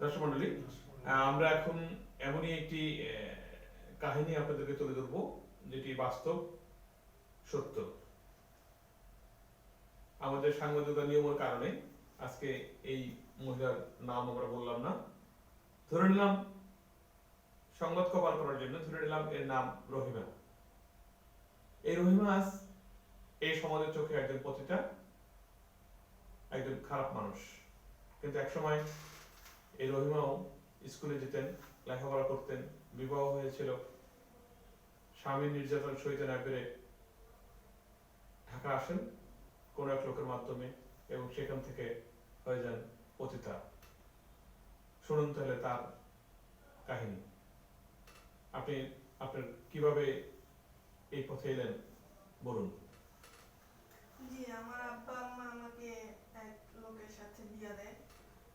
দর্শক মন্ডলী আমরা এখন এমনই একটি কাহিনী আপনাদেরকে তুলে ধরবো, যেটি বাস্তব, সত্য। আমাদের সাংবাদিকতা নিয়মের কারণে আজকে এই মহিলার নাম আমরা বললাম না। ধরে নিলাম, সংবাদ কভার করার জন্য ধরে নিলাম এর নাম রহিমা। এই রহিমা আজ এই সমাজের চোখে একজন পতিতা, একজন খারাপ মানুষ। কিন্তু একসময় এই রহিমাও স্কুলে যেতেন, লেখাপড়া করতেন, বিবাহ হয়েছিল। স্বামীর নির্যাতন সইতে না পেরে ঢাকা আসেন কোনো এক লোকের মাধ্যমে এবং সেখান থেকে হয়ে যান পতিতা। শুনুন তাহলে তার কাহিনী। আপনি, আপনার কীভাবে এই পথে এলেন? বলুন। জি, আমার আব্বা, আম্মা আমাকে এক লোকের সাথে বিয়ে দেয়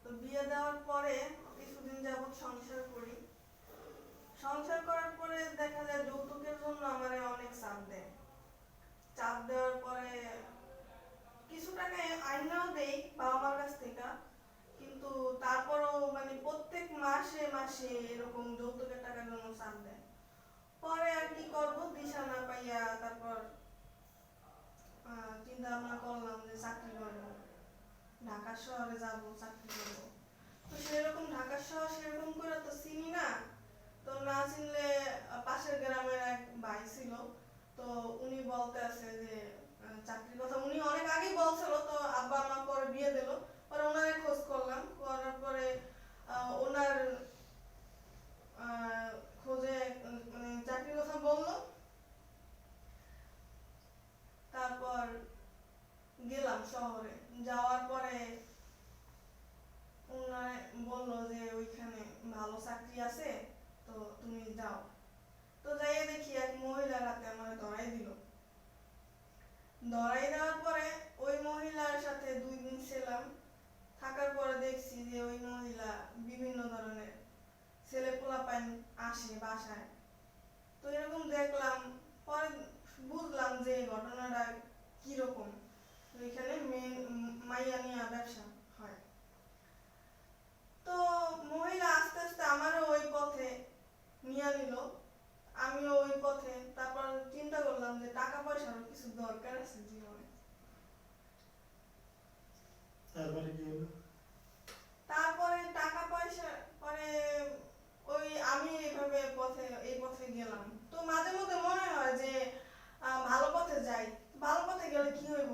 তো বিয়ে দেওয়ার পরে কিছুদিন যাবত সংসার করি সংসার করার পরে দেখা যায় যৌতুকের জন্য আমারে অনেক চাপ দেয় চাপ দেওয়ার পরে কিছু টাকা আইনাও দেই বাবা মার কাছ থেকে কিন্তু তারপরও মানে প্রত্যেক মাসে মাসে এরকম যৌতুকের টাকার জন্য চাপ দেয় পরে আর কি করব দিশা না পাইয়া তারপর আহ, চিন্তা ভাবনা করলাম যে চাকরি করব ঢাকা শহরে যাব, চাকরি করব। তো সেরকম ঢাকা শহর সেরকম করে তো চিনি না। তো না চিনলে পাশের গ্রামের এক ভাই ছিল। তো উনি বলতে আছে যে চাকরির কথা উনি অনেক আগেই বলছিল, তো আব্বা আমার পরে বিয়ে দিল। পরে ওনারে খোঁজ করলাম। করার পরে ওনার খোঁজে মানে চাকরির কথা বলল। তারপর গেলাম শহরে। যাওয়ার পরে ওনারা বলল যে ওইখানে ভালো চাকরি আছে তো তুমি যাও তো যাইয়ে দেখি এক মহিলা রাতে আমার ধরাই দিল। ধরাই দেওয়ার পরে ওই মহিলার সাথে দুই দিন ছিলাম। থাকার পরে দেখছি যে ওই মহিলা বিভিন্ন ধরনের ছেলে পোলাপাইন আসে বাসায়। তো এরকম দেখলাম, পরে বুঝলাম যে এই ঘটনাটা কীরকম। এখানে মেন মাইয়া নিয়া ব্যবসা হয় তো মহিলা আস্তে আস্তে আমারও ওই পথে নিয়ে নিল আমিও ওই পথে তারপর চিন্তা করলাম যে পয়সারও কিছু দরকার আছে জীবনে তারপরে কি হলো তারপরে টাকা পয়সা পরে ওই আমি এইভাবে পথে এই পথে গেলাম তো মাঝে মধ্যে মনে হয় যে ভালো পথে যাই ভালো পথে গেলে কি হইব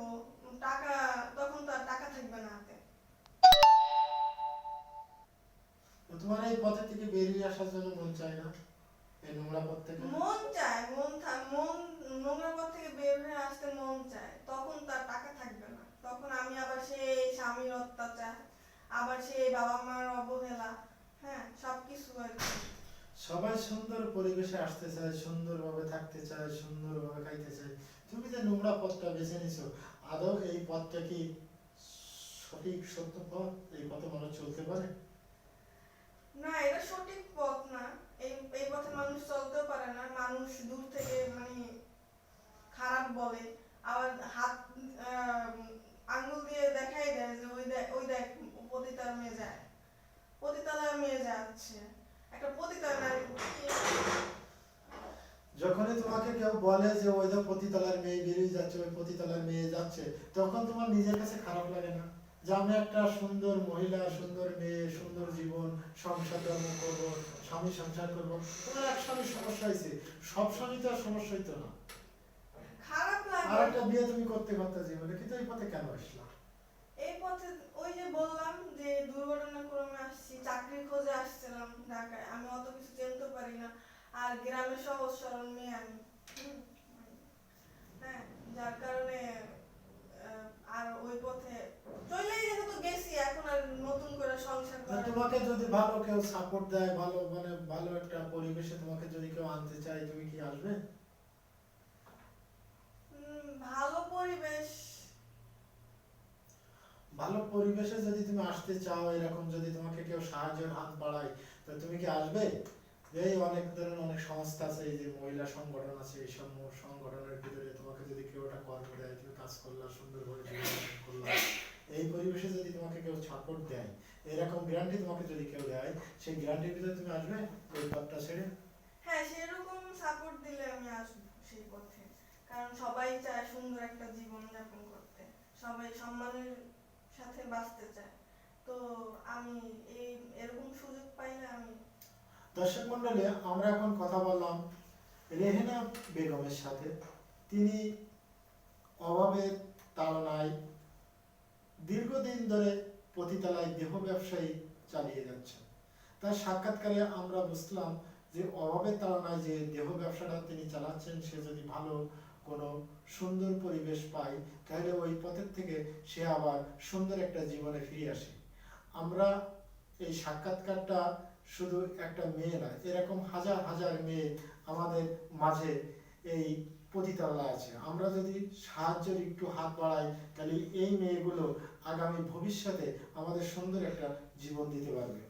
টাকা তখন তো আর টাকা থাকবে না হাতে তোমার এই পথের থেকে বেরিয়ে আসার জন্য মন চায় না এই নোংরা পথ থেকে মন চায় মন মন নোংরা পথ থেকে বের হয়ে আসতে মন চায় তখন তার টাকা থাকবে না। তখন আমি আবার সেই স্বামীর অত্যাচার আবার সেই বাবা মার অবহেলা হ্যাঁ সবকিছু আর কি সবাই সুন্দর পরিবেশে আসতে চায় সুন্দরভাবে থাকতে চায় সুন্দরভাবে খাইতে চায়। তুমি যে নোংরা পথটা বেছে নিছো আদৌ এই পথটা কি সঠিক সত্য পথ? এই পথে মানুষ চলতে পারে? না এটা সঠিক পথ না। এই এই পথে মানুষ চলতেও পারে না। মানুষ দূর থেকে বলে। আবার হাত আঙ্গুল দিয়ে দেখাই দেয় যে ওই দেখ ওই দেখ, পতিতার মেয়ে যায়। পতিতালার মেয়ে যাচ্ছে। একটা পতিতার নারী যখনই তোমাকে কেউ বলে যে ওই যে পতিতলার মেয়ে বেরিয়ে যাচ্ছে, ওই পতিতলার মেয়ে যাচ্ছে, তখন তোমার নিজের কাছে খারাপ লাগে না? যে আমি একটা সুন্দর মহিলা, সুন্দর মেয়ে, সুন্দর জীবন, সংসার ধর্ম করব, স্বামী সংসার করব, তোমার এক স্বামীর সমস্যা হয়েছে সব স্বামী তো আর সমস্যা হইতো না। একটা বিয়ে তুমি করতে করতে জীবনে কিন্তু এই পথে কেন আসলা? এই পথে ওই যে বললাম যে দুর্ঘটনাক্রমে আসছি চাকরির খোঁজে আসছিলাম ঢাকায়। আমি অত কিছু চিনতে পারি না। আর গ্রামে সহজ সরল মেয়ে আমি। হ্যাঁ যার কারণে আর ওই পথে চলেই যেহেতু গেছি এখন আর নতুন করে সংসার করা তোমাকে যদি ভালো কেউ সাপোর্ট দেয় ভালো মানে ভালো একটা পরিবেশে তোমাকে যদি কেউ আনতে চায় তুমি কি আসবে? ভালো পরিবেশ। ভালো পরিবেশে যদি তুমি আসতে চাও এরকম যদি তোমাকে কেউ সাহায্যের হাত বাড়ায় তো তুমি কি আসবে? এই অনেক ধরনের অনেক সংস্থা আছে এই যে মহিলা সংগঠন আছে এই সব সংগঠনের ভিতরে তোমাকে যদি কেউ একটা কর্ম দেয় তুমি কাজ করলা সুন্দরভাবে জীবনযাপন করলা এই পরিবেশে যদি তোমাকে কেউ সাপোর্ট দেয় এরকম গ্যারান্টি তোমাকে যদি কেউ দেয় সেই গ্যারান্টির ভিতরে তুমি আসবে? ওই পথটা ছেড়ে? হ্যাঁ সেরকম সাপোর্ট দিলে আমি আসব সেই পথে। কারণ সবাই চায় সুন্দর একটা জীবন যাপন করতে। সবাই সম্মানের সাথে বাঁচতে চায়। তো আমি এই, এরকম সুযোগ পাইলে আমি দর্শক মন্ডলী আমরা এখন কথা বললাম রেহেনা বেগমের সাথে। তিনি অভাবের তাড়নায় দীর্ঘদিন ধরে পতিতালায় দেহ ব্যবসায়ী চালিয়ে যাচ্ছেন। তার সাক্ষাৎকারে আমরা বুঝলাম যে অভাবের তাড়নায় যে দেহ ব্যবসাটা তিনি চালাচ্ছেন, সে যদি ভালো কোনো সুন্দর পরিবেশ পায়, তাহলে ওই পথের থেকে সে আবার সুন্দর একটা জীবনে ফিরে আসে। আমরা এই সাক্ষাৎকারটা শুধু একটা মেয়ে না এরকম হাজার হাজার মেয়ে আমাদের মাঝে এই পতিতালয় আছে। আমরা যদি সাহায্যের একটু হাত বাড়াই, তাহলে এই মেয়েগুলো আগামী ভবিষ্যতে আমাদের সুন্দর একটা জীবন দিতে পারবে।